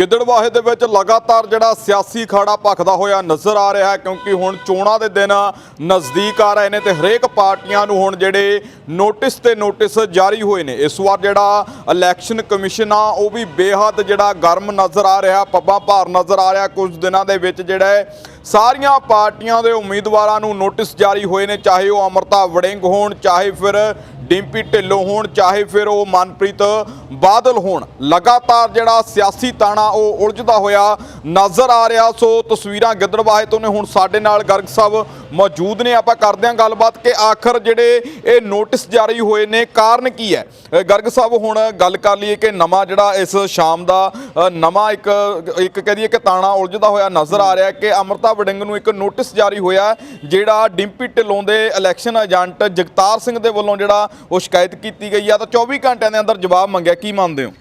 ਗਿੱਦੜਵਾਹੇ ਦੇ ਵਿੱਚ ਲਗਾਤਾਰ ਜਿਹੜਾ ਸਿਆਸੀ ਖਾੜਾ ਭਖਦਾ ਹੋਇਆ ਨਜ਼ਰ ਆ ਰਿਹਾ ਹੈ, ਕਿਉਂਕਿ ਹੁਣ ਚੋਣਾਂ ਦੇ ਦਿਨ ਨਜ਼ਦੀਕ ਆ ਰਹੇ ਨੇ ਤੇ ਹਰੇਕ ਪਾਰਟੀਆਂ ਨੂੰ ਹੁਣ ਜਿਹੜੇ ਨੋਟਿਸ ਤੇ ਨੋਟਿਸ ਜਾਰੀ ਹੋਏ ਨੇ। ਇਸ ਵਾਰ ਜਿਹੜਾ ਇਲੈਕਸ਼ਨ ਕਮਿਸ਼ਨ ਆ, ਉਹ ਵੀ ਬੇਹੱਦ ਜਿਹੜਾ ਗਰਮ ਨਜ਼ਰ ਆ ਰਿਹਾ, ਪੱਬਾਂ ਭਾਰ ਨਜ਼ਰ ਆ ਰਿਹਾ। ਕੁਝ ਦਿਨਾਂ ਦੇ ਵਿੱਚ ਜਿਹੜਾ ਸਾਰੀਆਂ ਪਾਰਟੀਆਂ ਦੇ ਉਮੀਦਵਾਰਾਂ ਨੂੰ ਨੋਟਿਸ ਜਾਰੀ ਹੋਏ ਨੇ, ਚਾਹੇ ਉਹ ਅਮਰਤਾ ਵੜਿੰਗ ਹੋਣ, ਚਾਹੇ ਫਿਰ ਡਿੰਪੀ ਢਿੱਲੋਂ ਹੋਣ, ਚਾਹੇ ਫਿਰ ਉਹ ਮਨਪ੍ਰੀਤ ਬਾਦਲ ਹੋਣ ਲਗਾਤਾਰ ਜਿਹੜਾ ਸਿਆਸੀ ਤਾਣਾ ਉਹ ਉਲਝਦਾ ਹੋਇਆ ਨਜ਼ਰ ਆ ਰਿਹਾ। ਸੋ ਤਸਵੀਰਾਂ ਗਿੱਦੜਵਾਹੇ ਤੋਂ ਨੇ ਹੁਣ ਸਾਡੇ ਨਾਲ ਗਰਗ ਸਾਹਿਬ ਮੌਜੂਦ ਨੇ। ਆਪਾਂ ਕਰਦੇ ਹਾਂ ਗੱਲਬਾਤ ਕਿ ਆਖਰ ਜਿਹੜੇ ਇਹ ਨੋਟਿਸ ਜਾਰੀ ਹੋਏ ਨੇ, ਕਾਰਨ ਕੀ ਹੈ? ਗਰਗ ਸਾਹਿਬ ਹੁਣ ਗੱਲ ਕਰ ਲਈਏ ਕਿ ਨਵਾਂ ਜਿਹੜਾ ਇਸ ਸ਼ਾਮ ਦਾ ਨਵਾਂ ਇੱਕ ਇੱਕ ਕਹਿ ਦਈਏ ਕਿ ਤਾਣਾ ਉਲਝਦਾ ਹੋਇਆ ਨਜ਼ਰ ਆ ਰਿਹਾ ਕਿ ਅਮਰਤਾ ਵਡਿੰਗ ਨੂੰ ਇੱਕ ਨੋਟਿਸ ਜਾਰੀ ਹੋਇਆ ਜਿਹੜਾ ਡਿੰਪੀ ਢਿੱਲੋਂ ਦੇ ਇਲੈਕਸ਼ਨ ਏਜੰਟ ਜਗਤਾਰ ਸਿੰਘ ਦੇ ਵੱਲੋਂ ਜਿਹੜਾ ਉਹ ਸ਼ਿਕਾਇਤ ਕੀਤੀ ਗਈ ਆ। ਤਾਂ 24 ਘੰਟਿਆਂ ਦੇ ਅੰਦਰ ਜਵਾਬ ਮੰਗਿਆ ਕੀ ਮੰਨਦੇ ਹੋ?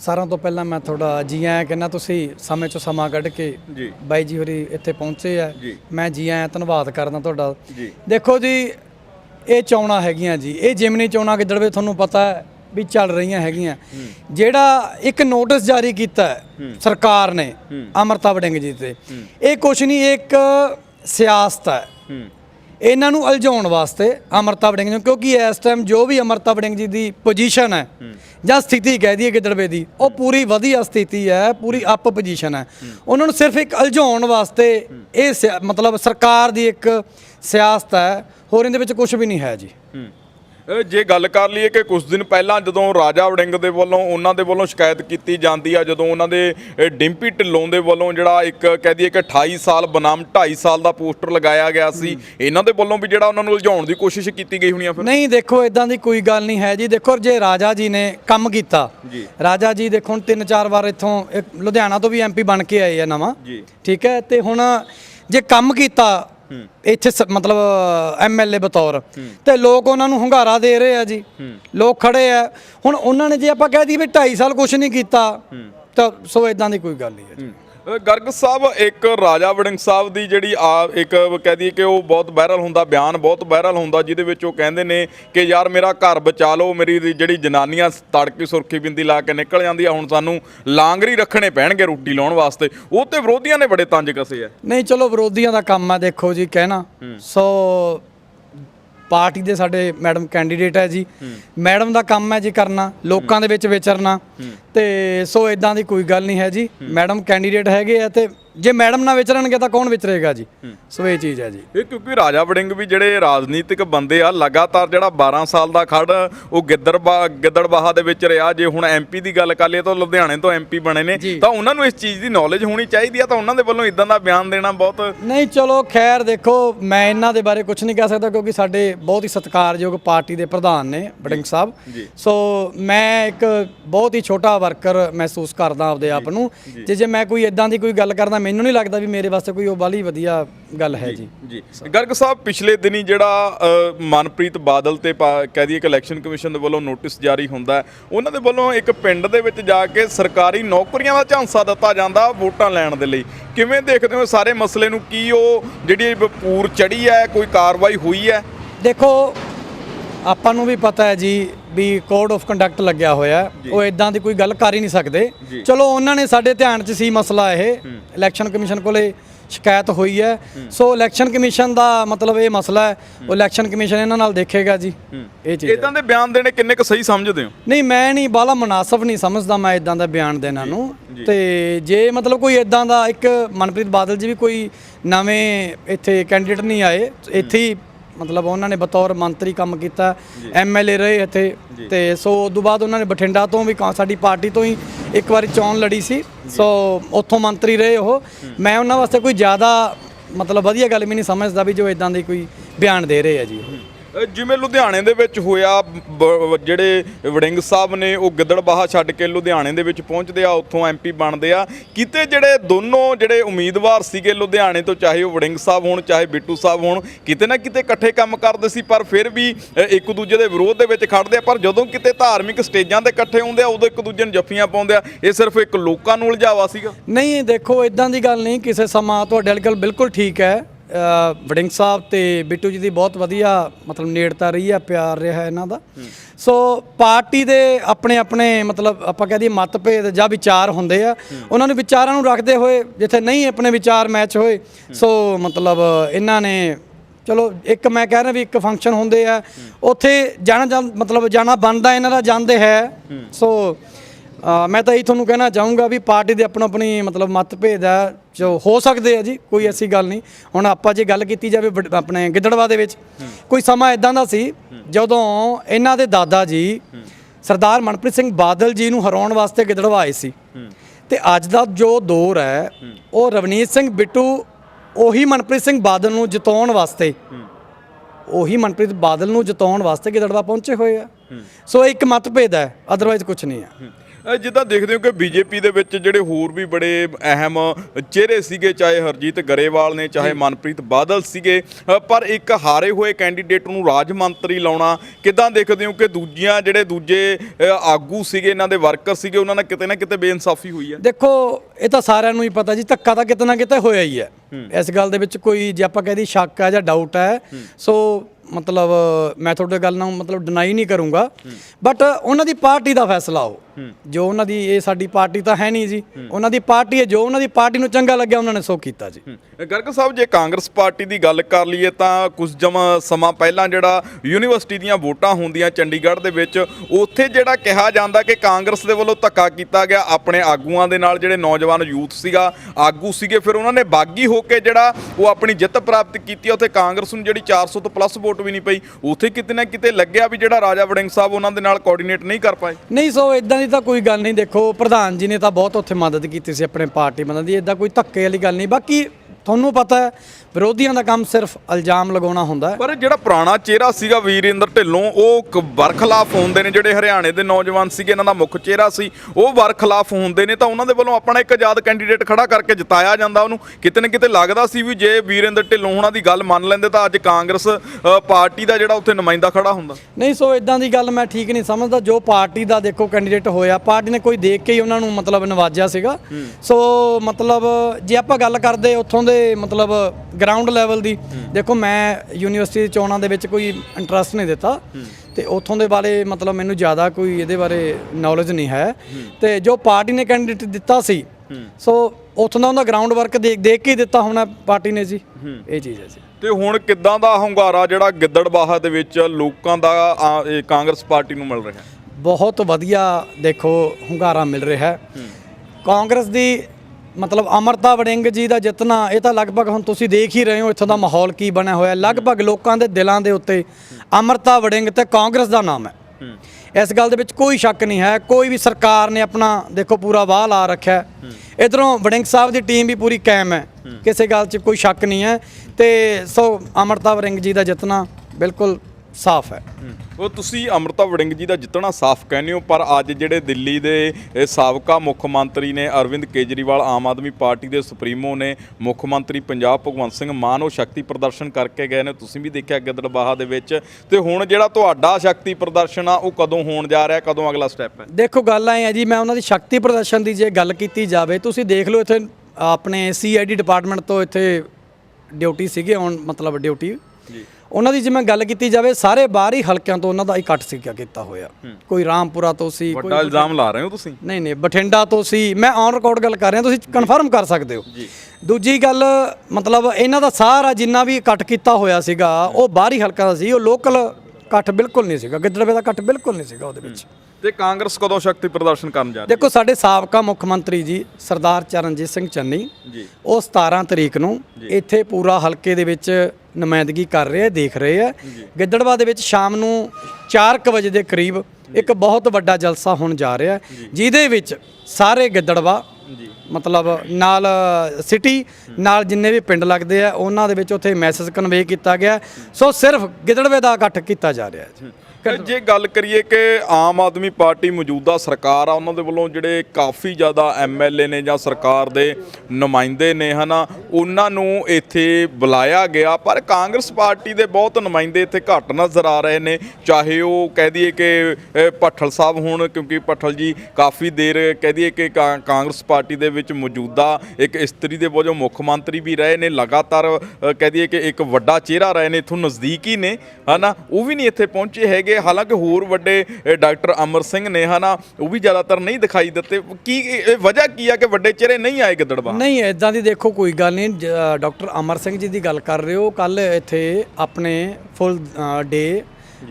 ਸਾਰਿਆਂ ਤੋਂ ਪਹਿਲਾਂ ਮੈਂ ਤੁਹਾਡਾ ਜੀ ਆਇਆਂ ਕਹਿੰਦਾ ਤੁਸੀਂ ਸਮੇਂ ਚੋਂ ਸਮਾਂ ਕੱਢ ਕੇ ਜੀ। ਬਾਈ ਜੀ ਹੋਰੀ ਇੱਥੇ ਪਹੁੰਚੇ ਆ। ਜੀ। ਮੈਂ ਜੀ ਆਇਆਂ ਧੰਨਵਾਦ ਕਰਦਾ ਤੁਹਾਡਾ। ਜੀ। ਦੇਖੋ ਜੀ ਇਹ ਚੌਣਾ ਹੈਗੀਆਂ ਜੀ। ਇਹ ਜਿਮਨੀ ਚੌਣਾ ਗਿੱਦੜਵੇ ਤੁਹਾਨੂੰ ਪਤਾ ਹੈ ਵੀ ਚੱਲ ਰਹੀਆਂ ਹੈਗੀਆਂ। ਜਿਹੜਾ ਇੱਕ ਨੋਟਿਸ ਜਾਰੀ ਕੀਤਾ ਹੈ ਸਰਕਾਰ ਨੇ ਅਮਰਤਾ ਵੜਿੰਗ ਜੀ ਤੇ। ਇਹ ਕੁਛ ਨਹੀਂ ਇੱਕ ਸਿਆਸਤ ਹੈ। ਹੂੰ। ਇਹਨਾਂ ਨੂੰ ਉਲਝਾਉਣ ਵਾਸਤੇ ਅਮਰਤਾ ਵੜਿੰਗ ਨੂੰ ਕਿਉਂਕਿ ਇਸ ਟਾਈਮ ਜੋ ਵੀ ਅਮਰਤਾ ਵੜਿੰਗ ਜੀ ਦੀ ਪੋਜੀਸ਼ਨ ਹੈ। ਜਾਂ ਸਥਿਤੀ ਕਹਿ ਦਈਏ ਗਿੱਦੜਵੇ ਦੀ, ਉਹ ਪੂਰੀ ਵਧੀਆ ਸਥਿਤੀ ਹੈ, ਪੂਰੀ ਅਪ ਪੋਜੀਸ਼ਨ ਹੈ। ਉਹਨਾਂ ਨੂੰ ਸਿਰਫ ਇੱਕ ਉਲਝਾਉਣ ਵਾਸਤੇ ਇਹ ਸਿਆ- ਮਤਲਬ ਸਰਕਾਰ ਦੀ ਇੱਕ ਸਿਆਸਤ ਹੈ, ਹੋਰ ਇਹਦੇ ਵਿੱਚ ਕੁਝ ਵੀ ਨਹੀਂ ਹੈ ਜੀ। ਜੇ ਗੱਲ ਕਰ ਲਈਏ ਕਿ ਕੁਝ ਦਿਨ ਪਹਿਲਾਂ ਜਦੋਂ ਰਾਜਾ ਵੜਿੰਗ ਦੇ ਵੱਲੋਂ ਉਹਨਾਂ ਦੇ ਵੱਲੋਂ ਸ਼ਿਕਾਇਤ ਕੀਤੀ ਜਾਂਦੀ ਆ ਜਦੋਂ ਉਹਨਾਂ ਦੇ ਡਿੰਪੀ ਢਿੱਲੋਂ ਦੇ ਵੱਲੋਂ ਜਿਹੜਾ ਇੱਕ ਕਹਿ ਦਈਏ ਕਿ 28 ਸਾਲ ਬਨਾਮ 2.5 ਸਾਲ ਦਾ ਪੋਸਟਰ ਲਗਾਇਆ ਗਿਆ ਸੀ ਇਹਨਾਂ ਦੇ ਵੱਲੋਂ ਵੀ ਜਿਹੜਾ ਉਹਨਾਂ ਨੂੰ ਉਲਝਾਉਣ ਦੀ ਕੋਸ਼ਿਸ਼ ਕੀਤੀ ਗਈ ਹੋਣੀ ਆ ਫਿਰ ਨਹੀਂ ਦੇਖੋ ਇਦਾਂ ਦੀ ਕੋਈ ਗੱਲ ਨਹੀਂ ਹੈ ਜੀ ਦੇਖੋ ਜੇ ਰਾਜਾ ਜੀ ਨੇ ਕੰਮ ਕੀਤਾ ਜੀ। ਰਾਜਾ ਜੀ ਦੇਖੋ ਹੁਣ ਤਿੰਨ ਚਾਰ ਵਾਰ ਇੱਥੋਂ ਲੁਧਿਆਣਾ ਤੋਂ ਵੀ ਐਮਪੀ ਬਣ ਕੇ ਆਏ ਆ ਨਵਾਂ ਜੀ। ਠੀਕ ਹੈ ਤੇ ਹੁਣ ਜੇ ਕੰਮ ਕੀਤਾ ਇੱਥੇ ਸ- ਮਤਲਬ ਐਮਐਲਏ ਬਤੌਰ। ਤੇ ਲੋਕ ਉਹਨਾਂ ਨੂੰ ਹੁੰਗਾਰਾ ਦੇ ਰਹੇ ਆ ਜੀ। ਲੋਕ ਖੜੇ ਆ। ਹੁਣ ਉਹਨਾਂ ਨੇ ਜੇ ਆਪਾਂ ਕਹਿ ਦਈਏ ਵੀ 2.5 ਸਾਲ ਕੁਝ ਨਹੀਂ ਕੀਤਾ ਤਾਂ ਸੋ ਇਦਾਂ ਦੀ ਕੋਈ ਗੱਲ ਨਹੀਂ ਹੈ ਜੀ। ਗਰਗ ਸਾਹਿਬ ਇੱਕ ਰਾਜਾ ਵੜਿੰਗ ਸਾਹਿਬ ਦੀ ਜਿਹੜੀ ਆ ਇੱਕ ਕਹਿ ਦਈਏ ਕਿ ਉਹ ਬਹੁਤ ਵਾਇਰਲ ਹੁੰਦਾ ਬਿਆਨ ਬਹੁਤ ਵਾਇਰਲ ਹੁੰਦਾ ਜਿਹਦੇ ਵਿੱਚ ਉਹ ਕਹਿੰਦੇ ਨੇ ਕਿ ਯਾਰ ਮੇਰਾ ਘਰ ਬਚਾ ਲਓ ਮੇਰੀ ਜਿਹੜੀ ਜਨਾਨੀਆਂ ਤੜਕੇ ਸੁਰਖੀ ਬਿੰਦੀ ਲਾ ਕੇ ਨਿਕਲ ਜਾਂਦੀ ਆ ਹੁਣ ਸਾਨੂੰ ਲਾਂਗਰੀ ਰੱਖਣੇ ਪੈਣਗੇ ਰੋਟੀ ਲਾਉਣ ਵਾਸਤੇ। ਉਹ ਤੇ ਵਿਰੋਧੀਆਂ ਨੇ ਬੜੇ ਤੰਜ ਕਸੇ ਆ। ਨਹੀਂ ਚਲੋ ਵਿਰੋਧੀਆਂ ਦਾ ਕੰਮ ਹੈ ਦੇਖੋ ਜੀ ਕਹਿਣਾ। ਸੋ ਪਾਰਟੀ ਦੇ ਸਾਡੇ ਮੈਡਮ ਕੈਂਡੀਡੇਟ ਹੈ ਜੀ। ਮੈਡਮ ਦਾ ਕੰਮ ਹੈ ਜੀ ਕਰਨਾ ਲੋਕਾਂ ਦੇ ਵਿੱਚ ਵਿਚਰਨਾ। ਤੇ ਸੋ ਇਦਾਂ ਦੀ ਕੋਈ ਗੱਲ ਨਹੀਂ ਹੈ ਜੀ। ਮੈਡਮ ਕੈਂਡੀਡੇਟ ਹੈਗੇ ਆ ਤੇ ਜੇ ਮੈਡਮ ਨਾ ਵਿਚਰਨਗੇ ਤਾਂ ਕੌਣ ਵਿਚਰੇਗਾ ਜੀ? ਸੋ ਇਹ ਚੀਜ਼ ਹੈ ਜੀ। ਇਹ ਕਿਉਂਕਿ ਰਾਜਾ ਵੜਿੰਗ ਵੀ ਜਿਹੜੇ ਰਾਜਨੀਤਿਕ ਬੰਦੇ ਆ ਲਗਾਤਾਰ ਜਿਹੜਾ 12 ਸਾਲ ਦਾ ਖੜ ਉਹ ਗਿੱਦੜਬਾ ਗਿੱਦੜਬਾਹਾ ਦੇ ਵਿੱਚ ਰਿਹਾ। ਜੇ ਹੁਣ ਐਮਪੀ ਦੀ ਗੱਲ ਕਰ ਲਈਏ ਤਾਂ ਲੁਧਿਆਣੇ ਤੋਂ ਐਮਪੀ ਬਣੇ ਨੇ। ਤਾਂ ਉਹਨਾਂ ਨੂੰ ਇਸ ਚੀਜ਼ ਦੀ ਨੌਲੇਜ ਹੋਣੀ ਚਾਹੀਦੀ ਆ ਤਾਂ ਉਹਨਾਂ ਦੇ ਵੱਲੋਂ ਇਦਾਂ ਦਾ ਬਿਆਨ ਦੇਣਾ ਬਹੁਤ ਨਹੀਂ ਚਲੋ ਖੈਰ ਦੇਖੋ ਮੈਂ ਇਹਨਾਂ ਦੇ ਬਾਰੇ ਕੁਝ ਨਹੀਂ ਕਹਿ ਸਕਦਾ ਕਿਉਂਕਿ ਸਾਡੇ ਬਹੁਤ ਹੀ ਸਤਿਕਾਰਯੋਗ ਪਾਰਟੀ ਦੇ ਪ੍ਰਧਾਨ ਨੇ ਬੜਿੰਗ ਸਾਹਿਬ। ਸੋ ਮੈਂ ਇੱਕ ਬਹੁਤ ਹੀ ਛੋਟਾ ਵਰਕਰ ਮਹਿਸੂਸ ਕਰਦਾ ਆਪਦੇ ਆਪ ਨੂੰ। ਜੇ। ਜੇ ਮੈਂ ਕੋਈ ਇਦਾਂ ਦੀ ਕੋਈ ਗੱਲ ਕਰਦਾ ਮੈਨੂੰ ਨਹੀਂ ਲੱਗਦਾ ਵੀ ਮੇਰੇ ਵਾਸਤੇ ਕੋਈ ਉਹ ਬਾਲੀ ਵਧੀਆ ਗੱਲ ਹੈ ਜੀ ਜੀ। ਗਰਗ ਸਾਹਿਬ ਪਿਛਲੇ ਦਿਨੀ ਜਿਹੜਾ ਅ, ਮਨਪ੍ਰੀਤ ਬਾਦਲ ਤੇ ਪਾ- ਕਹਿ ਦਈਏ ਕਿ ਇਲੈਕਸ਼ਨ ਕਮਿਸ਼ਨ ਦੇ ਵੱਲੋਂ ਨੋਟਿਸ ਜਾਰੀ ਹੁੰਦਾ ਹੈ, ਉਹਨਾਂ ਦੇ ਵੱਲੋਂ ਇੱਕ ਪਿੰਡ ਦੇ ਵਿੱਚ ਜਾ ਕੇ ਸਰਕਾਰੀ ਨੌਕਰੀਆਂ ਦਾ ਝਾਂਸਾ ਦਿੱਤਾ ਜਾਂਦਾ ਵੋਟਾਂ ਲੈਣ ਦੇ ਲਈ। ਕਿਵੇਂ ਦੇਖਦੇ ਹੋ ਸਾਰੇ ਮਸਲੇ ਨੂੰ? ਕੀ ਉਹ ਜਿਹੜੀ ਪੂਰ ਚੜੀ ਹੈ ਕੋਈ ਕਾਰਵਾਈ ਹੋਈ ਹੈ? ਦੇਖੋ ਆਪਾਂ ਨੂੰ ਵੀ ਪਤਾ ਹੈ ਜੀ ਵੀ ਕੋਡ ਆਫ ਕੰਡਕਟ ਲੱਗਿਆ ਹੋਇਆ। ਉਹ ਇਦਾਂ ਦੀ ਕੋਈ ਗੱਲ ਕਰ ਹੀ ਨਹੀਂ ਸਕਦੇ। ਚਲੋ ਉਹਨਾਂ ਨੇ ਸਾਡੇ ਧਿਆਨ 'ਚ ਸੀ ਮਸਲਾ ਇਹ। ਇਲੈਕਸ਼ਨ ਕਮਿਸ਼ਨ ਕੋਲੇ ਸ਼ਿਕਾਇਤ ਹੋਈ ਹੈ। ਸੋ ਇਲੈਕਸ਼ਨ ਕਮਿਸ਼ਨ ਦਾ ਮਤਲਬ ਇਹ ਮਸਲਾ ਹੈ। ਉਹ ਇਲੈਕਸ਼ਨ ਕਮਿਸ਼ਨ ਇਹਨਾਂ ਨਾਲ ਦੇਖੇਗਾ ਜੀ। ਇਹ ਚੀਜ਼। ਇਦਾਂ ਦੇ ਬਿਆਨ ਦੇਣੇ ਕਿੰਨੇ ਕੁ ਸਹੀ ਸਮਝਦੇ ਹੋ? ਨਹੀਂ ਮੈਂ ਨਹੀਂ ਬਾਲਾ ਮੁਨਾਸਬ ਨਹੀਂ ਸਮਝਦਾ ਮੈਂ ਇਦਾਂ ਦਾ ਬਿਆਨ ਦੇਣਾ ਨੂੰ। ਤੇ ਜੇ ਮਤਲਬ ਕੋਈ ਇਦਾਂ ਦਾ ਇੱਕ ਮਨਪ੍ਰੀਤ ਬਾਦਲ ਜੀ ਵੀ ਕੋਈ ਨਵੇਂ ਇੱਥੇ ਕੈਂਡੀਡੇਟ ਨਹੀਂ ਆਏ ਇੱਥੇ ਹੀ ਮਤਲਬ ਉਹਨਾਂ ਨੇ ਬਤੌਰ ਮੰਤਰੀ ਕੰਮ ਕੀਤਾ ਐਮਐਲਏ ਰਹੇ ਇੱਥੇ ਤੇ ਸੋ ਉਸ ਤੋਂ ਬਾਅਦ ਉਹਨਾਂ ਨੇ ਬਠਿੰਡਾ ਤੋਂ ਵੀ ਕਾ- ਸਾਡੀ ਪਾਰਟੀ ਤੋਂ ਹੀ ਇੱਕ ਵਾਰੀ ਚੋਣ ਲੜੀ ਸੀ। ਸੋ ਉੱਥੋਂ ਮੰਤਰੀ ਰਹੇ ਉਹ। ਮੈਂ ਉਹਨਾਂ ਵਾਸਤੇ ਕੋਈ ਜ਼ਿਆਦਾ ਮਤਲਬ ਵਧੀਆ ਗੱਲ ਵੀ ਨਹੀਂ ਸਮਝਦਾ ਵੀ ਜੋ ਇਦਾਂ ਦੀ ਕੋਈ ਬਿਆਨ ਦੇ ਰਹੇ ਆ ਜੀ ਉਹ। ਜਿਵੇਂ ਲੁਧਿਆਣੇ ਦੇ ਵਿੱਚ ਹੋਇਆ ਬ- ਜਿਹੜੇ ਵੜਿੰਗ ਸਾਹਿਬ ਨੇ ਉਹ ਗਿੱਦੜਬਾਹਾ ਛੱਡ ਕੇ ਲੁਧਿਆਣੇ ਦੇ ਵਿੱਚ ਪਹੁੰਚਦੇ ਆ ਉੱਥੋਂ ਐਮਪੀ ਬਣਦੇ ਆ। ਕਿਤੇ ਜਿਹੜੇ ਦੋਨੋਂ ਜਿਹੜੇ ਉਮੀਦਵਾਰ ਸੀਗੇ ਲੁਧਿਆਣੇ ਤੋਂ ਚਾਹੇ ਉਹ ਵੜਿੰਗ ਸਾਹਿਬ ਹੋਣ ਚਾਹੇ ਬਿੱਟੂ ਸਾਹਿਬ ਹੋਣ ਕਿਤੇ ਨਾ ਕਿਤੇ ਇਕੱਠੇ ਕੰਮ ਕਰਦੇ ਸੀ ਪਰ ਫਿਰ ਵੀ ਅ, ਇੱਕ ਦੂਜੇ ਦੇ ਵਿਰੋਧ ਦੇ ਵਿੱਚ ਖੜਦੇ ਆ। ਪਰ ਜਦੋਂ ਕਿਤੇ ਧਾਰਮਿਕ ਸਟੇਜਾਂ ਤੇ ਇਕੱਠੇ ਹੁੰਦੇ ਆ ਉਦੋਂ ਇੱਕ ਦੂਜੇ ਨੂੰ ਜੱਫੀਆਂ ਪਾਉਂਦੇ ਆ। ਇਹ ਸਿਰਫ ਇੱਕ ਲੋਕਾਂ ਨੂੰ ਉਲਝਾਵਾ ਸੀਗਾ। ਨਹੀਂ ਦੇਖੋ ਇਦਾਂ ਦੀ ਗੱਲ ਨਹੀਂ ਕਿਸੇ ਸਮਾਂ ਤੁਹਾਡੇ ਵਾਲੀ ਗੱਲ ਬਿਲਕੁਲ ਠੀਕ ਹੈ। ਵੜਿੰਗ ਸਾਹਿਬ ਤੇ ਬਿੱਟੂ ਜੀ ਦੀ ਬਹੁਤ ਵਧੀਆ ਮਤਲਬ ਨੇੜਤਾ ਰਹੀ ਆ ਪਿਆਰ ਰਿਹਾ ਇਹਨਾਂ ਦਾ। ਸੋ ਪਾਰਟੀ ਦੇ ਆਪਣੇ ਆਪਣੇ ਮਤਲਬ ਆਪਾਂ ਕਹਿ ਦਈਏ ਮਤਭੇਦ ਜਾਂ ਵਿਚਾਰ ਹੁੰਦੇ ਆ। ਉਹਨਾਂ ਨੂੰ ਵਿਚਾਰਾਂ ਨੂੰ ਰੱਖਦੇ ਹੋਏ, ਜਿੱਥੇ ਨਹੀਂ ਆਪਣੇ ਵਿਚਾਰ ਮੈਚ ਹੋਏ, ਸੋ ਮਤਲਬ ਇਹਨਾਂ ਨੇ, ਚਲੋ ਇੱਕ ਮੈਂ ਕਹਿ ਰਿਹਾ ਵੀ ਇੱਕ ਫੰਕਸ਼ਨ ਹੁੰਦੇ ਆ। ਉੱਥੇ ਜਾਣਾ ਜਾਂ ਮਤਲਬ ਜਾਣਾ ਬਣਦਾ ਇਹਨਾਂ ਦਾ, ਜਾਂਦੇ ਹੈ। ਸੋ ਮੈਂ ਤਾਂ ਇਹ ਤੁਹਾਨੂੰ ਕਹਿਣਾ ਚਾਹੂੰਗਾ ਵੀ ਪਾਰਟੀ ਦੇ ਆਪਣਾ ਆਪਣੀ ਮਤਲਬ ਮਤਭੇਦ ਹੈ, ਜੋ ਹੋ ਸਕਦੇ ਆ ਜੀ, ਕੋਈ ਐਸੀ ਗੱਲ ਨਹੀਂ। ਹੁਣ ਆਪਾਂ ਜੇ ਗੱਲ ਕੀਤੀ ਜਾਵੇ ਵਡ- ਆਪਣੇ ਗਿੱਦੜਵਾ ਦੇ ਵਿੱਚ, ਕੋਈ ਸਮਾਂ ਇਦਾਂ ਦਾ ਸੀ, ਜਦੋਂ ਇਹਨਾਂ ਦੇ ਦਾਦਾ ਜੀ ਸਰਦਾਰ ਮਨਪ੍ਰੀਤ ਸਿੰਘ ਬਾਦਲ ਜੀ ਨੂੰ ਹਰਾਉਣ ਵਾਸਤੇ ਗਿੱਦੜਵਾ ਆਏ ਸੀ। ਤੇ ਅੱਜ ਦਾ ਜੋ ਦੌਰ ਹੈ, ਉਹ ਰਵਨੀਤ ਸਿੰਘ ਬਿੱਟੂ ਉਹੀ ਮਨਪ੍ਰੀਤ ਸਿੰਘ ਬਾਦਲ ਨੂੰ ਜਿਤਾਉਣ ਵਾਸਤੇ, ਉਹੀ ਮਨਪ੍ਰੀਤ ਬਾਦਲ ਨੂੰ ਜਿਤਾਉਣ ਵਾਸਤੇ ਗਿੱਦੜਵਾ ਪਹੁੰਚੇ ਹੋਏ ਆ। ਸੋ ਇਹ ਇੱਕ ਮਤਭੇਦ ਹੈ ਅਦਰਵਾਈਜ਼ ਕੁਝ ਨਹੀਂ ਹੈ। ਜਿੱਦਾਂ ਦੇਖਦੇ ਹੋ ਕਿ ਬੀਜੇਪੀ ਦੇ ਵਿੱਚ ਜਿਹੜੇ ਹੋਰ ਵੀ ਬੜੇ ਅਹਿਮ ਚਿਹਰੇ ਸੀਗੇ ਚਾਹੇ ਹਰਜੀਤ ਗਰੇਵਾਲ ਨੇ ਚਾਹੇ ਮਨਪ੍ਰੀਤ ਬਾਦਲ ਸੀਗੇ ਪਰ ਇੱਕ ਹਾਰੇ ਹੋਏ ਕੈਂਡੀਡੇਟ ਨੂੰ ਰਾਜ ਮੰਤਰੀ ਲਾਉਣਾ ਕਿਦਾਂ ਦੇਖਦੇ ਹੋ ਕਿ ਦੂਜੀਆਂ ਜਿਹੜੇ ਦੂਜੇ ਆਗੂ ਸੀਗੇ ਇਹਨਾਂ ਦੇ ਵਰਕਰ ਸੀਗੇ ਉਹਨਾਂ ਨਾਲ ਕਿਤੇ ਨਾ ਕਿਤੇ ਬੇਇਨਸਾਫੀ ਹੋਈ ਹੈ? ਦੇਖੋ ਇਹ ਤਾਂ ਸਾਰਿਆਂ ਨੂੰ ਹੀ ਪਤਾ ਜੀ ਧੱਕਾ ਤਾਂ ਕਿਤੇ ਨਾ ਕਿਤੇ ਹੋਇਆ ਹੀ ਹੈ। ਇਸ ਗੱਲ ਦੇ ਵਿੱਚ ਕੋਈ ਜੇ ਆਪਾਂ ਕਹਦੇ ਸ਼ੱਕ ਹੈ ਜਾਂ ਡਾਊਟ ਹੈ। ਸੋ ਮਤਲਬ ਮੈਂ ਤੁਹਾਡੇ ਗੱਲ ਨਾਲ ਮਤਲਬ ਡਿਨਾਈ ਨਹੀਂ ਕਰੂੰਗਾ। ਬਟ ਉਹਨਾਂ ਦੀ ਪਾਰਟੀ ਦਾ ਫੈਸਲਾ ਹੋ। ਜੋ ਉਹਨਾਂ ਦੀ, ਇਹ ਸਾਡੀ ਪਾਰਟੀ ਤਾਂ ਹੈ ਨਹੀਂ ਜੀ। ਉਹਨਾਂ ਦੀ ਪਾਰਟੀ ਹੈ, ਜੋ ਉਹਨਾਂ ਦੀ ਪਾਰਟੀ ਨੂੰ ਚੰਗਾ ਲੱਗਿਆ, ਉਹਨਾਂ ਨੇ ਸੋ ਕੀਤਾ ਜੀ। ਗਰਗ ਸਾਹਿਬ, ਜੇ ਕਾਂਗਰਸ ਪਾਰਟੀ ਦੀ ਗੱਲ ਕਰ ਲਈਏ ਤਾਂ ਕੁਝ ਜਮ ਸਮਾਂ ਪਹਿਲਾਂ ਜਿਹੜਾ ਯੂਨੀਵਰਸਿਟੀ ਦੀਆਂ ਵੋਟਾਂ ਹੁੰਦੀਆਂ ਚੰਡੀਗੜ੍ਹ ਦੇ ਵਿੱਚ, ਉੱਥੇ ਜਿਹੜਾ ਕਿਹਾ ਜਾਂਦਾ ਕਿ ਕਾਂਗਰਸ ਦੇ ਵੱਲੋਂ ਧੱਕਾ ਕੀਤਾ ਗਿਆ, ਆਪਣੇ ਆਗੂਆਂ ਦੇ ਨਾਲ ਜਿਹੜੇ ਨੌਜਵਾਨ ਯੂਥ ਸੀਗਾ, ਆਗੂ ਸੀਗੇ, ਫਿਰ ਉਹਨਾਂ ਨੇ ਬਾਗੀ ਹੋ ਕੇ ਜਿਹੜਾ ਉਹ ਆਪਣੀ ਜਿੱਤ ਪ੍ਰਾਪਤ ਕੀਤੀ, ਉੱਥੇ ਕਾਂਗਰਸ ਨੂੰ ਜਿਹੜੀ 400 ਤੋਂ ਪਲੱਸ ਵੋਟ ਵੀ ਨਹੀਂ ਪਈ। ਉੱਥੇ ਕਿਤੇ ਨਾ ਕਿਤੇ ਲੱਗਿਆ ਵੀ ਜਿਹੜਾ ਰਾਜਾ ਵੜਿੰਗ ਸਾਹਿਬ ਉਹਨਾਂ ਦੇ ਨਾਲ ਕੋਆਰਡੀਨੇਟ ਨਹੀਂ ਕਰ ਪਾਏ। ਨਹੀਂ, ਸੋ ਇਦਾਂ ਦੀ ਤਾਂ ਕੋਈ ਗੱਲ ਨਹੀਂ। ਦੇਖੋ, ਪ੍ਰਧਾਨ ਜੀ ਨੇ ਤਾਂ ਬਹੁਤ ਉੱਥੇ ਮਦਦ ਕੀਤੀ ਸੀ ਆਪਣੇ ਪਾਰਟੀ ਮਦਦ ਦੀ। ਇਦਾਂ ਕੋਈ ਧੱਕੇ ਵਾਲੀ ਗੱਲ ਨਹੀਂ। ਬਾਕੀ ਤੁਹਾਨੂੰ ਪਤਾ ਹੈ ਵਿਰੋਧੀਆਂ ਦਾ ਕੰਮ ਸਿਰਫ ਇਲਜ਼ਾਮ ਲਗਾਉਣਾ ਹੁੰਦਾ ਹੈ। ਪਰ ਜਿਹੜਾ ਪੁਰਾਣਾ ਚਿਹਰਾ ਸੀਗਾ ਵੀਰੇਂਦਰ ਢਿੱਲੋਂ ਉਹ ਕ- ਬਰਖਲਾਫ ਹੁੰਦੇ ਨੇ ਜਿਹੜੇ ਹਰਿਆਣੇ ਦੇ ਨੌਜਵਾਨ ਸੀਗੇ ਇਹਨਾਂ ਦਾ ਮੁੱਖ ਚਿਹਰਾ ਸੀ। ਉਹ ਬਰਖਲਾਫ ਹੁੰਦੇ ਨੇ ਤਾਂ ਉਹਨਾਂ ਦੇ ਵੱਲੋਂ ਆਪਣਾ ਇੱਕ ਆਜ਼ਾਦ ਕੈਂਡੀਡੇਟ ਖੜਾ ਕਰਕੇ ਜਿਤਾਇਆ ਜਾਂਦਾ ਉਹਨੂੰ। ਕਿਤੇ ਨਾ ਕਿਤੇ ਲੱਗਦਾ ਸੀ ਵੀ ਜੇ ਵੀਰੇਂਦਰ ਢਿੱਲੋਂ ਉਹਨਾਂ ਦੀ ਗੱਲ ਮੰਨ ਲੈਂਦੇ ਤਾਂ ਅੱਜ ਕਾਂਗਰਸ ਪਾਰਟੀ ਦਾ ਜਿਹੜਾ ਉੱਥੇ ਨੁਮਾਇੰਦਾ ਖੜਾ ਹੁੰਦਾ। ਨਹੀਂ ਸੋ ਇਦਾਂ ਦੀ ਗੱਲ ਮੈਂ ਠੀਕ ਨਹੀਂ ਸਮਝਦਾ। ਜੋ ਪਾਰਟੀ ਦਾ ਦੇਖੋ ਕੈਂਡੀਡੇਟ ਹੋਇਆ ਪਾਰਟੀ ਨੇ ਕੋਈ ਦੇਖ ਕੇ ਹੀ ਉਹਨਾਂ ਨੂੰ ਮਤਲਬ ਨਵਾਜਿਆ ਸੀਗਾ। ਸੋ ਮਤਲਬ ਜੇ ਆਪਾਂ ਗੱਲ ਕਰਦੇ ਉੱਥੋਂ ਦੇ ਮਤਲਬ ਗਰਾਊਂਡ ਲੈਵਲ ਦੀ। ਦੇਖੋ ਮੈਂ ਯੂਨੀਵਰਸਿਟੀ ਦੀ ਚੋਣਾਂ ਦੇ ਵਿੱਚ ਕੋਈ ਇੰਟਰਸਟ ਨਹੀਂ ਦਿੱਤਾ। ਤੇ ਉੱਥੋਂ ਦੇ ਬਾਰੇ ਮਤਲਬ ਮੈਨੂੰ ਜ਼ਿਆਦਾ ਕੋਈ ਇਹਦੇ ਬਾਰੇ ਨੌਲੇਜ ਨਹੀਂ ਹੈ। ਤੇ ਜੋ ਪਾਰਟੀ ਨੇ ਕੈਂਡੀਡੇਟ ਦਿੱਤਾ ਸੀ ਸੋ ਉੱਥੋਂ ਦਾ ਉਹਦਾ ਗਰਾਊਂਡ ਵਰਕ ਦੇਖ ਦੇਖ ਕੇ ਦਿੱਤਾ ਹੋਣਾ ਪਾਰਟੀ ਨੇ ਜੀ। ਇਹ ਚੀਜ਼ ਹੈ ਜੀ। ਤੇ ਹੁਣ ਕਿੱਦਾਂ ਦਾ ਹੰਗਾਰਾ ਜਿਹੜਾ ਗਿੱਦੜਬਾਹਾ ਦੇ ਵਿੱਚ ਲੋਕਾਂ ਦਾ ਕਾਂਗਰਸ ਪਾਰਟੀ ਨੂੰ ਮਿਲ ਰਿਹਾ? ਬਹੁਤ ਵਧੀਆ ਦੇਖੋ ਹੁੰਗਾਰਾ ਮਿਲ ਰਿਹਾ ਹੈ। ਕਾਂਗਰਸ ਦੀ ਮਤਲਬ ਅਮਰਤਾ ਵੜਿੰਗ ਜੀ ਦਾ ਜਿੱਤਣਾ ਇਹ ਤਾਂ ਲਗਭਗ ਹੁਣ ਤੁਸੀਂ ਦੇਖ ਹੀ ਰਹੇ ਹੋ ਇੱਥੋਂ ਦਾ ਮਾਹੌਲ ਕੀ ਬਣਿਆ ਹੋਇਆ। ਲਗਭਗ ਲੋਕਾਂ ਦੇ ਦਿਲਾਂ ਦੇ ਉੱਤੇ ਅਮਰਤਾ ਵੜਿੰਗ ਤੇ ਕਾਂਗਰਸ ਦਾ ਨਾਮ ਹੈ। ਇਸ ਗੱਲ ਦੇ ਵਿੱਚ ਕੋਈ ਸ਼ੱਕ ਨਹੀਂ ਹੈ ਕੋਈ ਵੀ ਸਰਕਾਰ ਨੇ ਆਪਣਾ ਦੇਖੋ ਪੂਰਾ ਵਾਹ ਲਾ ਰੱਖਿਆ ਇਧਰੋਂ ਵੜਿੰਗ ਸਾਹਿਬ ਦੀ ਟੀਮ ਵੀ ਪੂਰੀ ਕਾਇਮ ਹੈ। ਕਿਸੇ ਗੱਲ 'ਚ ਕੋਈ ਸ਼ੱਕ ਨਹੀਂ ਹੈ। ਤੇ ਸੋ ਅਮਰਤਾ ਵੜਿੰਗ ਜੀ ਦਾ ਜਿੱਤਣਾ ਬਿਲਕੁਲ ਸਾਫ਼ ਹੈ। ਉਹ ਤੁਸੀਂ ਅਮਰਤਾ ਵੜਿੰਗ ਜੀ ਦਾ ਜਿੱਤਣਾ ਸਾਫ਼ ਕਹਿੰਦੇ ਹੋ ਪਰ ਅੱਜ ਜਿਹੜੇ ਦਿੱਲੀ ਦੇ ਇਹ ਸਾਬਕਾ ਮੁੱਖ ਮੰਤਰੀ ਨੇ ਅਰਵਿੰਦ ਕੇਜਰੀਵਾਲ ਆਮ ਆਦਮੀ ਪਾਰਟੀ ਦੇ ਸੁਪਰੀਮੋ ਨੇ ਮੁੱਖ ਮੰਤਰੀ ਪੰਜਾਬ ਭਗਵੰਤ ਸਿੰਘ ਮਾਨ ਉਹ ਸ਼ਕਤੀ ਪ੍ਰਦਰਸ਼ਨ ਕਰਕੇ ਗਏ ਨੇ। ਤੁਸੀਂ ਵੀ ਦੇਖਿਆ ਗਿੱਦੜਬਾਹਾ ਦੇ ਵਿੱਚ। ਤੇ ਹੁਣ ਜਿਹੜਾ ਤੁਹਾਡਾ ਸ਼ਕਤੀ ਪ੍ਰਦਰਸ਼ਨ ਆ ਉਹ ਕਦੋਂ ਹੋਣ ਜਾ ਰਿਹਾ ਕਦੋਂ ਅਗਲਾ ਸਟੈਪ ਹੈ? ਦੇਖੋ ਗੱਲ ਐ ਹੈ ਜੀ ਮੈਂ ਉਹਨਾਂ ਦੀ ਸ਼ਕਤੀ ਪ੍ਰਦਰਸ਼ਨ ਦੀ ਜੇ ਗੱਲ ਕੀਤੀ ਜਾਵੇ ਤੁਸੀਂ ਦੇਖ ਲਓ ਇੱਥੇ ਆਪਣੇ ਸੀਆਈਡੀ ਡਿਪਾਰਟਮੈਂਟ ਤੋਂ ਇੱਥੇ ਡਿਊਟੀ ਸੀਗੇ ਹੁਣ ਮਤਲਬ ਡਿਊਟੀ ਜੀ। ਉਹਨਾਂ ਦੀ ਜੇ ਮੈਂ ਗੱਲ ਕੀਤੀ ਜਾਵੇ ਸਾਰੇ ਬਾਹਰੀ ਹਲਕਿਆਂ ਤੋਂ ਉਹਨਾਂ ਦਾ ਇਕੱਠ ਸੀਗਾ ਕੀਤਾ ਹੋਇਆ। ਕੋਈ ਰਾਮਪੁਰਾ ਤੋਂ ਸੀ ਕੋਈ ਵੱਡਾ ਇਲਜ਼ਾਮ ਲਾ ਰਹੇ ਹੋ ਤੁਸੀਂ? ਨਹੀਂ ਨਹੀਂ ਬਠਿੰਡਾ ਤੋਂ ਸੀ। ਮੈਂ ਔਨ ਰਿਕਾਰਡ ਗੱਲ ਕਰ ਰਿਹਾ ਤੁਸੀਂ ਕਨਫਰਮ ਕਰ ਸਕਦੇ ਹੋ। ਜੀ। ਦੂਜੀ ਗੱਲ ਮਤਲਬ ਇਹਨਾਂ ਦਾ ਸਾਰਾ ਜਿੰਨਾ ਵੀ ਇਕੱਠ ਕੀਤਾ ਹੋਇਆ ਸੀਗਾ ਉਹ ਬਾਹਰੀ ਹਲਕਾ ਦਾ ਸੀ ਉਹ ਲੋਕਲ ਇਕੱਠ ਬਿਲਕੁਲ ਨਹੀਂ ਸੀਗਾ। ਗਿੱਦੜਵੇ ਦਾ ਇਕੱਠ ਬਿਲਕੁਲ ਨਹੀਂ ਸੀਗਾ ਉਹਦੇ ਵਿੱਚ। ਤੇ ਕਾਂਗਰਸ ਕਦੋਂ ਸ਼ਕਤੀ ਪ੍ਰਦਰਸ਼ਨ ਕਰਨ ਜਾ ਰਹੀ ਦੇਖੋ ਸਾਡੇ ਸਾਬਕਾ ਮੁੱਖ ਮੰਤਰੀ ਜੀ ਸਰਦਾਰ ਚਰਨਜੀਤ ਸਿੰਘ ਚੰਨੀ ਜੀ। ਉਹ 17 ਤਰੀਕ ਨੂੰ ਇੱਥੇ ਪੂਰਾ ਹਲਕੇ ਦੇ ਵਿੱਚ ਨੁਮਾਇੰਦਗੀ ਕਰ ਰਹੇ ਆ ਦੇਖ ਰਹੇ ਆ। ਗਿੱਦੜਵਾ ਦੇ ਵਿੱਚ ਸ਼ਾਮ ਨੂੰ 4:00 ਵਜੇ ਦੇ ਕਰੀਬ ਇੱਕ ਬਹੁਤ ਵੱਡਾ ਜਲਸਾ ਹੋਣ ਜਾ ਰਿਹਾ। ਜਿਹਦੇ ਵਿੱਚ ਸਾਰੇ ਗਿੱਦੜਵਾ ਮਤਲਬ ਨਾਲ ਸਿਟੀ ਨਾਲ ਜਿੰਨੇ ਵੀ ਪਿੰਡ ਲੱਗਦੇ ਆ ਉਹਨਾਂ ਦੇ ਵਿੱਚ ਉੱਥੇ ਮੈਸੇਜ ਕਨਵੇ ਕੀਤਾ ਗਿਆ। ਸੋ ਸਿਰਫ ਗਿੱਦੜਵੇ ਦਾ ਇਕੱਠ ਕੀਤਾ ਜਾ ਰਿਹਾ ਹੈ ਜੀ। ਜੇ ਗੱਲ ਕਰੀਏ ਕਿ ਆਮ ਆਦਮੀ ਪਾਰਟੀ ਮੌਜੂਦਾ ਸਰਕਾਰ ਆ ਉਹਨਾਂ ਦੇ ਵੱਲੋਂ ਜਿਹੜੇ ਕਾਫੀ ਜ਼ਿਆਦਾ ਐਮਐਲਏ ਨੇ ਜਾਂ ਸਰਕਾਰ ਦੇ ਨੁਮਾਇੰਦੇ ਨੇ ਹਨਾ ਉਹਨਾਂ ਨੂੰ ਇੱਥੇ ਬੁਲਾਇਆ ਗਿਆ। ਪਰ ਕਾਂਗਰਸ ਪਾਰਟੀ ਦੇ ਬਹੁਤ ਨੁਮਾਇੰਦੇ ਇੱਥੇ ਘੱਟ ਨਜ਼ਰ ਆ ਰਹੇ ਨੇ। ਚਾਹੇ ਉਹ ਕਹਿ ਦਈਏ ਕਿ ਭੱਠਲ ਸਾਹਿਬ ਹੋਣ ਕਿਉਂਕਿ ਭੱਠਲ ਜੀ ਕਾਫੀ ਦੇਰ ਕਹਿ ਦਈਏ ਕਿ ਕਾਂ- ਕਾਂਗਰਸ ਪਾਰਟੀ ਦੇ ਵਿੱਚ ਮੌਜੂਦਾ ਇੱਕ ਇਸਤਰੀ ਦੇ ਵਜੋਂ ਮੁੱਖ ਮੰਤਰੀ ਵੀ ਰਹੇ ਨੇ ਲਗਾਤਾਰ ਕਹਿ ਦਈਏ ਕਿ ਇੱਕ ਵੱਡਾ ਚਿਹਰਾ ਰਹੇ ਨੇ ਇੱਥੋਂ ਨਜ਼ਦੀਕ ਹੀ ਨੇ ਹਨਾ? ਉਹ ਵੀ ਨਹੀਂ ਇੱਥੇ ਪਹੁੰਚੇ ਹੈਗੇ ਹਾਲਾਂਕਿ ਹੋਰ ਵੱਡੇ ਡਾਕਟਰ ਅਮਰ ਸਿੰਘ ਨੇ ਹਨਾ? ਉਹ ਵੀ ਜ਼ਿਆਦਾਤਰ ਨਹੀਂ ਦਿਖਾਈ ਦਿੱਤੇ। ਕੀ ਇਹ ਵਜ੍ਹਾ ਕੀ ਆ ਕਿ ਵੱਡੇ ਚਿਹਰੇ ਨਹੀਂ ਆਏ ਗਿੱਦੜਬਾਹ ਨਹੀਂ ਇਦਾਂ ਦੀ ਦੇਖੋ ਕੋਈ ਗੱਲ ਨਹੀਂ ਡਾਕਟਰ ਅਮਰ ਸਿੰਘ ਜੀ ਦੀ ਗੱਲ ਕਰ ਰਹੇ ਹੋ। ਕੱਲ ਇੱਥੇ ਆਪਣੇ ਫੁੱਲ ਡੇ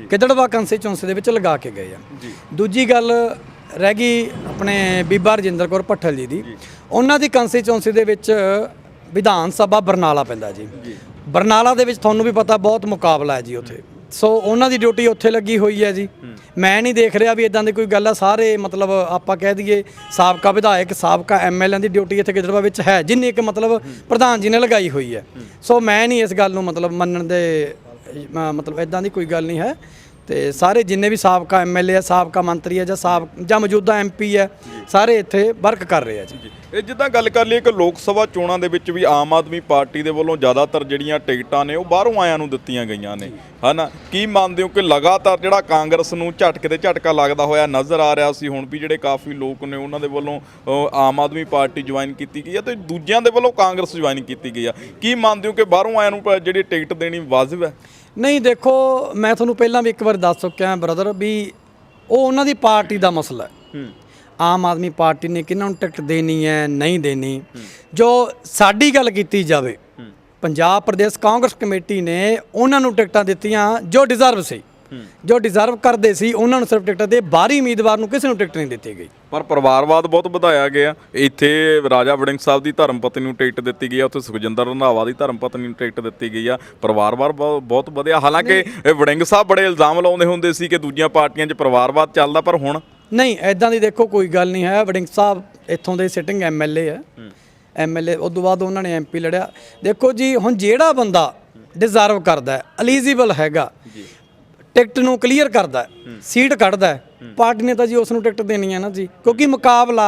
ਕਿਦੜਵਾ ਕੰਸਟੀਚੁਐਂਸੀ ਦੇ ਵਿੱਚ ਲਗਾ ਕੇ ਗਏ ਆ। ਦੂਜੀ ਗੱਲ ਰਹਿ ਗਈ ਆਪਣੇ ਬੀਬਾ ਰਜਿੰਦਰ ਕੌਰ ਭੱਠਲ ਜੀ ਦੀ। ਉਹਨਾਂ ਦੀ ਕੰਸਟੀਚੁਐਂਸੀ ਦੇ ਵਿੱਚ ਵਿਧਾਨ ਸਭਾ ਬਰਨਾਲਾ ਪੈਂਦਾ ਜੀ। ਬਰਨਾਲਾ ਦੇ ਵਿੱਚ ਤੁਹਾਨੂੰ ਵੀ ਪਤਾ ਬਹੁਤ ਮੁਕਾਬਲਾ ਹੈ ਜੀ ਉੱਥੇ। ਸੋ ਉਹਨਾਂ ਦੀ ਡਿਊਟੀ ਉੱਥੇ ਲੱਗੀ ਹੋਈ ਹੈ ਜੀ। ਮੈਂ ਨਹੀਂ ਦੇਖ ਰਿਹਾ ਵੀ ਇਦਾਂ ਦੀ ਕੋਈ ਗੱਲ ਆ। ਸਾਰੇ ਮਤਲਬ ਆਪਾਂ ਕਹਿ ਦਈਏ ਸਾਬਕਾ ਵਿਧਾਇਕ ਸਾਬਕਾ ਐਮਐਲਏ ਦੀ ਡਿਊਟੀ ਇੱਥੇ ਗਿੱਦੜਵਾ ਵਿੱਚ ਹੈ ਜਿੰਨੀ ਇੱਕ ਮਤਲਬ ਪ੍ਰਧਾਨ ਜੀ ਨੇ ਲਗਾਈ ਹੋਈ ਹੈ। ਸੋ ਮੈਂ ਨਹੀਂ ਇਸ ਗੱਲ ਨੂੰ ਮਤਲਬ ਮੰਨਣ ਦੇ ਮਤਲਬ ਇਦਾਂ ਦੀ ਕੋਈ ਗੱਲ ਨਹੀਂ ਹੈ। ਤੇ ਸਾਰੇ ਜਿੰਨੇ ਵੀ ਸਾਬਕਾ ਐਮਐਲਏ ਆ ਸਾਬਕਾ ਮੰਤਰੀ ਆ ਜਾਂ ਸਾਬ ਜਾਂ ਮੌਜੂਦਾ ਐਮਪੀ ਹੈ ਸਾਰੇ ਇੱਥੇ ਵਰਕ ਕਰ ਰਹੇ ਆ ਜੀ। ਇਹ ਜਿੱਦਾਂ ਗੱਲ ਕਰ ਲਈਏ ਕਿ ਲੋਕ ਸਭਾ ਚੋਣਾਂ ਦੇ ਵਿੱਚ ਵੀ ਆਮ ਆਦਮੀ ਪਾਰਟੀ ਦੇ ਵੱਲੋਂ ਜ਼ਿਆਦਾਤਰ ਜਿਹੜੀਆਂ ਟਿਕਟਾਂ ਨੇ ਉਹ ਬਾਹਰੋਂ ਆਇਆਂ ਨੂੰ ਦਿੱਤੀਆਂ ਗਈਆਂ ਨੇ ਹਨਾ? ਕੀ ਮੰਨਦੇ ਹੋ ਕਿ ਲਗਾਤਾਰ ਜਿਹੜਾ ਕਾਂਗਰਸ ਨੂੰ ਝਟਕੇ ਤੇ ਝਟਕਾ ਲੱਗਦਾ ਹੋਇਆ ਨਜ਼ਰ ਆ ਰਿਹਾ ਸੀ ਹੁਣ ਵੀ ਜਿਹੜੇ ਕਾਫੀ ਲੋਕ ਨੇ ਉਹਨਾਂ ਦੇ ਵੱਲੋਂ ਅ, ਆਮ ਆਦਮੀ ਪਾਰਟੀ ਜੁਆਇਨ ਕੀਤੀ ਗਈ ਹੈ ਤੇ ਦੂਜਿਆਂ ਦੇ ਵੱਲੋਂ ਕਾਂਗਰਸ ਜੁਆਇਨ ਕੀਤੀ ਗਈ ਆ। ਕੀ ਮੰਨਦੇ ਹੋ ਕਿ ਬਾਹਰੋਂ ਆਇਆਂ ਨੂੰ ਪ- ਜਿਹੜੀ ਟਿਕਟ ਦੇਣੀ ਵਾਜਬ ਹੈ? ਨਹੀਂ ਦੇਖੋ ਮੈਂ ਤੁਹਾਨੂੰ ਪਹਿਲਾਂ ਵੀ ਇੱਕ ਵਾਰ ਦੱਸ ਚੁੱਕਿਆ ਬ੍ਰਦਰ ਵੀ ਉਹ ਉਹਨਾਂ ਦੀ ਪਾਰਟੀ ਦਾ ਮਸਲਾ ਹੈ। ਆਮ ਆਦਮੀ ਪਾਰਟੀ ਨੇ ਕਿਹਨਾਂ ਨੂੰ ਟਿਕਟ ਦੇਣੀ ਹੈ ਨਹੀਂ ਦੇਣੀ। ਜੋ ਸਾਡੀ ਗੱਲ ਕੀਤੀ ਜਾਵੇ ਪੰਜਾਬ ਪ੍ਰਦੇਸ਼ ਕਾਂਗਰਸ ਕਮੇਟੀ ਨੇ ਉਹਨਾਂ ਨੂੰ ਟਿਕਟਾਂ ਦਿੱਤੀਆਂ ਜੋ ਡਿਜ਼ਰਵ ਸੀ। ਜੋ ਡਿਜ਼ਰਵ ਕਰਦੇ ਸੀ ਉਹਨਾਂ ਨੂੰ ਸਿਰਫ ਟਿਕਟਾਂ ਦੇ ਬਾਹਰੀ ਉਮੀਦਵਾਰ ਨੂੰ ਕਿਸੇ ਨੂੰ ਟਿਕਟ ਨਹੀਂ ਦਿੱਤੀ ਗਈ। ਪਰ ਪਰਿਵਾਰਵਾਦ ਬਹੁਤ ਵਧਾਇਆ ਗਿਆ। ਇੱਥੇ ਰਾਜਾ ਵੜਿੰਗ ਸਾਹਿਬ ਦੀ ਧਰਮ ਪਤਨੀ ਨੂੰ ਟਿਕਟ ਦਿੱਤੀ ਗਈ ਆ ਉੱਥੇ ਸੁਖਜਿੰਦਰ ਰੰਧਾਵਾ ਦੀ ਧਰਮ ਪਤਨੀ ਨੂੰ ਟਿਕਟ ਦਿੱਤੀ ਗਈ ਆ। ਪਰਿਵਾਰਵਾਦ ਬਹੁ- ਬਹੁਤ ਵਧਿਆ। ਹਾਲਾਂਕਿ ਇਹ ਵੜਿੰਗ ਸਾਹਿਬ ਬੜੇ ਇਲਜ਼ਾਮ ਲਾਉਂਦੇ ਹੁੰਦੇ ਸੀ ਕਿ ਦੂਜੀਆਂ ਪਾਰਟੀਆਂ 'ਚ ਪਰਿਵਾਰਵਾਦ ਚੱਲਦਾ ਪਰ ਹੁਣ ਨਹੀਂ ਐਦਾਂ ਦੀ ਦੇਖੋ ਕੋਈ ਗੱਲ ਨਹੀਂ ਹੈ। ਵੜਿੰਗ ਸਾਹਿਬ ਇੱਥੋਂ ਦੇ ਸਿਟਿੰਗ ਐਮਐਲਏ ਹੈ। ਐਮਐਲਏ ਉਸ ਤੋਂ ਬਾਅਦ ਉਹਨਾਂ ਨੇ ਐਮਪੀ ਲੜਿਆ। ਦੇਖੋ ਜੀ ਹੁਣ ਜਿਹੜਾ ਬੰਦਾ ਡਿਜ਼ਰਵ ਕਰਦਾ ਐਲੀਜੀਬਲ ਹੈਗਾ ਟਿਕਟ ਨੂੰ ਕਲੀਅਰ ਕਰਦਾ ਹੈ ਸੀਟ ਕੱਢਦਾ ਹੈ। ਪਾਰਟੀ ਨੇ ਤਾਂ ਜੀ ਉਸ ਨੂੰ ਟਿਕਟ ਦੇਣੀ ਹੈ ਨਾ ਜੀ। ਕਿਉਂਕਿ ਮੁਕਾਬਲਾ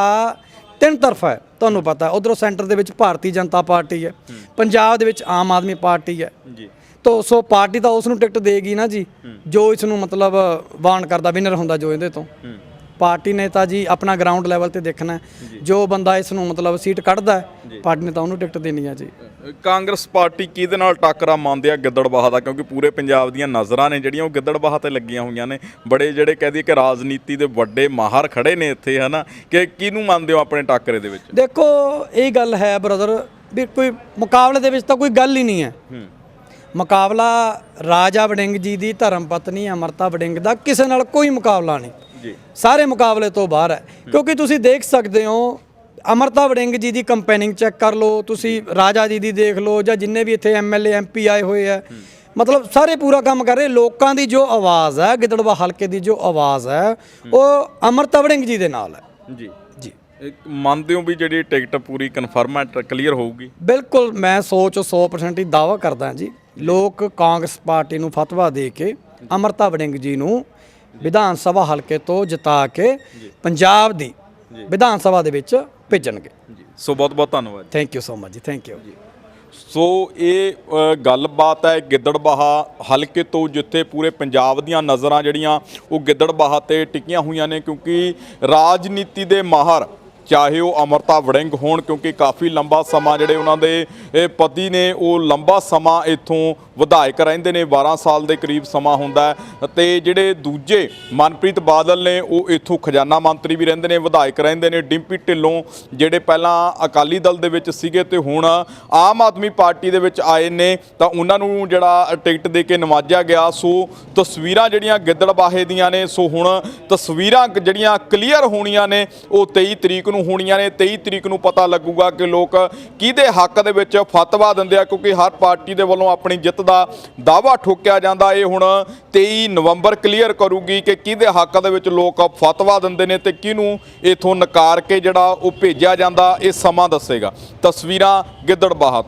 ਤਿੰਨ ਤਰਫਾ ਹੈ ਤੁਹਾਨੂੰ ਪਤਾ ਉਧਰੋਂ ਸੈਂਟਰ ਦੇ ਵਿੱਚ ਭਾਰਤੀ ਜਨਤਾ ਪਾਰਟੀ ਹੈ ਪੰਜਾਬ ਦੇ ਵਿੱਚ ਆਮ ਆਦਮੀ ਪਾਰਟੀ ਹੈ। ਜੀ। ਤੋ ਸੋ ਪਾਰਟੀ ਤਾਂ ਉਸ ਨੂੰ ਟਿਕਟ ਦੇਗੀ ਨਾ ਜੀ ਜੋ ਇਸ ਨੂੰ ਮਤਲਬ ਵਾਣ ਕਰਦਾ ਵਿਨਰ ਹੁੰਦਾ ਜੋ ਇਹਦੇ ਤੋਂ। ਪਾਰਟੀ ਨੇ ਤਾਂ ਜੀ ਆਪਣਾ ਗਰਾਊਂਡ ਲੈਵਲ ਤੇ ਦੇਖਣਾ। ਜੋ। ਬੰਦਾ ਇਸ ਨੂੰ ਮਤਲਬ ਸੀਟ ਕੱਢਦਾ ਪਾਰਟੀ ਨੇ ਤਾਂ ਉਹਨੂੰ ਟਿਕਟ ਦੇਣੀ ਹੈ ਜੀ। ਕਾਂਗਰਸ ਪਾਰਟੀ ਕਿਹਦੇ ਨਾਲ ਟੱਕਰਾ ਮੰਨਦੇ ਆ ਗਿੱਦੜਬਾਹਾ ਦਾ? ਕਿਉਂਕਿ ਪੂਰੇ ਪੰਜਾਬ ਦੀਆਂ ਨਜ਼ਰਾਂ ਨੇ ਜਿਹੜੀਆਂ ਉਹ ਗਿੱਦੜਬਾਹਾ ਤੇ ਲੱਗੀਆਂ ਹੋਈਆਂ ਨੇ। ਬੜੇ ਜਿਹੜੇ ਕਹਦੇ ਕਿ ਰਾਜਨੀਤੀ ਦੇ ਵੱਡੇ ਮਾਹਰ ਖੜੇ ਨੇ ਇੱਥੇ ਹਨਾ? ਕਿ ਕਿਹਨੂੰ ਮੰਨਦੇ ਹੋ ਆਪਣੇ ਟੱਕਰੇ ਦੇ ਵਿੱਚ? ਦੇਖੋ ਇਹ ਗੱਲ ਹੈ ਬ੍ਰਦਰ ਵੀ ਕੋਈ ਮੁਕਾਬਲੇ ਦੇ ਵਿੱਚ ਤਾਂ ਕੋਈ ਗੱਲ ਹੀ ਨਹੀਂ ਹੈ। ਮੁਕਾਬਲਾ ਰਾਜਾ ਵੜਿੰਗ ਜੀ ਦੀ ਧਰਮ ਪਤਨੀ ਅਮਰਤਾ ਵੜਿੰਗ ਦਾ ਕਿਸੇ ਨਾਲ ਕੋਈ ਮੁਕਾਬਲਾ ਨਹੀਂ। ਜੀ। ਸਾਰੇ ਮੁਕਾਬਲੇ ਤੋਂ ਬਾਹਰ ਹੈ। ਕਿਉਂਕਿ ਤੁਸੀਂ ਦੇਖ ਸਕਦੇ ਹੋ ਅਮਰਤਾ ਵੜਿੰਗ ਜੀ ਦੀ ਕੰਪੇਨਿੰਗ ਚੈੱਕ ਕਰ ਲਓ ਤੁਸੀਂ ਰਾਜਾ ਜੀ ਦੀ ਦੇਖ ਲਓ ਜਾਂ ਜਿੰਨੇ ਵੀ ਇੱਥੇ ਐਮਐਲਏ ਐਮਪੀ ਆਏ ਹੋਏ ਆ। ਮਤਲਬ ਸਾਰੇ ਪੂਰਾ ਕੰਮ ਕਰ ਰਹੇ ਲੋਕਾਂ ਦੀ ਜੋ ਆਵਾਜ਼ ਹੈ ਗਿੱਦੜਵਾ ਹਲਕੇ ਦੀ ਜੋ ਆਵਾਜ਼ ਹੈ ਉਹ ਅਮਰਤਾ ਵੜਿੰਗ ਜੀ ਦੇ ਨਾਲ ਹੈ। ਜੀ। ਜੀ। ਮੰਨਦੇ ਹੋ ਵੀ ਜਿਹੜੀ ਟਿਕਟ ਪੂਰੀ ਕਨਫਰਮ ਹੈ ਕਲੀਅਰ ਹੋਊਗੀ? ਬਿਲਕੁਲ ਮੈਂ ਸੋਚ 100% ਹੀ ਦਾਵਾ ਕਰਦਾ ਜੀ। ਲੋਕ ਕਾਂਗਰਸ ਪਾਰਟੀ ਨੂੰ ਫਤਵਾ ਦੇ ਕੇ ਅਮਰਤਾ ਵੜਿੰਗ ਜੀ ਨੂੰ ਵਿਧਾਨ ਸਭਾ ਹਲਕੇ ਤੋਂ ਜਿਤਾ ਕੇ ਪੰਜਾਬ ਦੀ ਵਿਧਾਨ ਸਭਾ ਦੇ ਵਿੱਚ ਭੇਜਣਗੇ। ਜੀ। ਸੋ ਬਹੁਤ ਬਹੁਤ ਧੰਨਵਾਦ thank you so much ji thank you so ਇਹ ਗੱਲਬਾਤ ਹੈ ਗਿੱਦੜਬਾਹਾ ਹਲਕੇ ਤੋਂ ਜਿੱਥੇ ਪੂਰੇ ਪੰਜਾਬ ਦੀਆਂ ਨਜ਼ਰਾਂ ਜਿਹੜੀਆਂ ਉਹ ਗਿੱਦੜਬਾਹਾ ਤੇ ਟਿਕੀਆਂ ਹੋਈਆਂ ਨੇ ਕਿਉਂਕਿ ਰਾਜਨੀਤੀ ਦੇ ਮਾਹਰ ਚਾਹੇ ਉਹ ਅਮਰਤਾ ਵੜਿੰਗ ਹੋਣ ਕਿਉਂਕਿ ਕਾਫੀ ਲੰਬਾ ਸਮਾਂ ਜਿਹੜੇ ਉਹਨਾਂ ਦੇ ਪਤੀ ਨੇ ਉਹ ਲੰਬਾ ਸਮਾਂ ਇੱਥੋਂ ਵਿਧਾਇਕ ਰਹਿੰਦੇ ਨੇ 12 ਸਾਲ ਦੇ ਕਰੀਬ ਸਮਾਂ ਹੁੰਦਾ ਹੈ। ਤੇ ਜਿਹੜੇ ਦੂਜੇ ਮਨਪ੍ਰੀਤ ਬਾਦਲ ਨੇ, ਉਹ ਇੱਥੋਂ ਖਜ਼ਾਨਾ ਮੰਤਰੀ ਵੀ ਰਹਿੰਦੇ ਨੇ, ਵਿਧਾਇਕ ਰਹਿੰਦੇ ਨੇ, ਡਿੰਪੀ ਢਿੱਲੋਂ ਜਿਹੜੇ ਪਹਿਲਾਂ ਅਕਾਲੀ ਦਲ ਦੇ ਵਿੱਚ ਸੀਗੇ ਤੇ ਹੁਣ ਆਮ ਆਦਮੀ ਪਾਰਟੀ ਦੇ ਵਿੱਚ ਆਏ ਨੇ, ਤਾਂ ਉਹਨਾਂ ਨੂੰ ਜਿਹੜਾ ਟਿਕਟ ਦੇ ਕੇ ਨਵਾਜਿਆ ਗਿਆ। ਸੋ ਤਸਵੀਰਾਂ ਜਿਹੜੀਆਂ ਗਿੱਦੜਬਾਹੇ ਦੀਆਂ ਨੇ, ਸੋ ਹੁਣ ਤਸਵੀਰਾਂ ਜਿਹੜੀਆਂ ਕਲੀਅਰ ਹੋਣੀਆਂ ਨੇ, ਉਹ 23 ਤਰੀਕ ਨੂੰ ਹੋਣੀਆਂ ਨੇ। 23 ਤਰੀਕ ਨੂੰ ਪਤਾ ਲੱਗੂਗਾ ਕਿ ਲੋਕ ਕਿਹਦੇ ਹੱਕ ਦੇ ਵਿੱਚ ਫਤਵਾ ਦਿੰਦੇ ਆ, ਕਿਉਂਕਿ ਹਰ ਪਾਰਟੀ ਦੇ ਵੱਲੋਂ ਆਪਣੀ ਜਿੱਤ ਦਾ ਦਾਵਾ ਠੋਕਿਆ ਜਾਂਦਾ ਇਹ ਹੁਣ 23 ਨਵੰਬਰ ਕਲੀਅਰ ਕਰੂਗੀ ਕਿ ਕਿਹਦੇ ਹੱਕ ਦੇ ਵਿੱਚ ਲੋਕ ਫਤਵਾ ਦਿੰਦੇ ਨੇ ਤੇ ਕਿਹਨੂੰ ਇਥੋਂ ਨਕਾਰ ਕੇ ਜਿਹੜਾ ਉਹ ਭੇਜਿਆ ਜਾਂਦਾ, ਇਹ ਸਮਾਂ ਦੱਸੇਗਾ ਤਸਵੀਰਾਂ ਗਿੱਦੜਬਾਹਾ ਤੋਂ।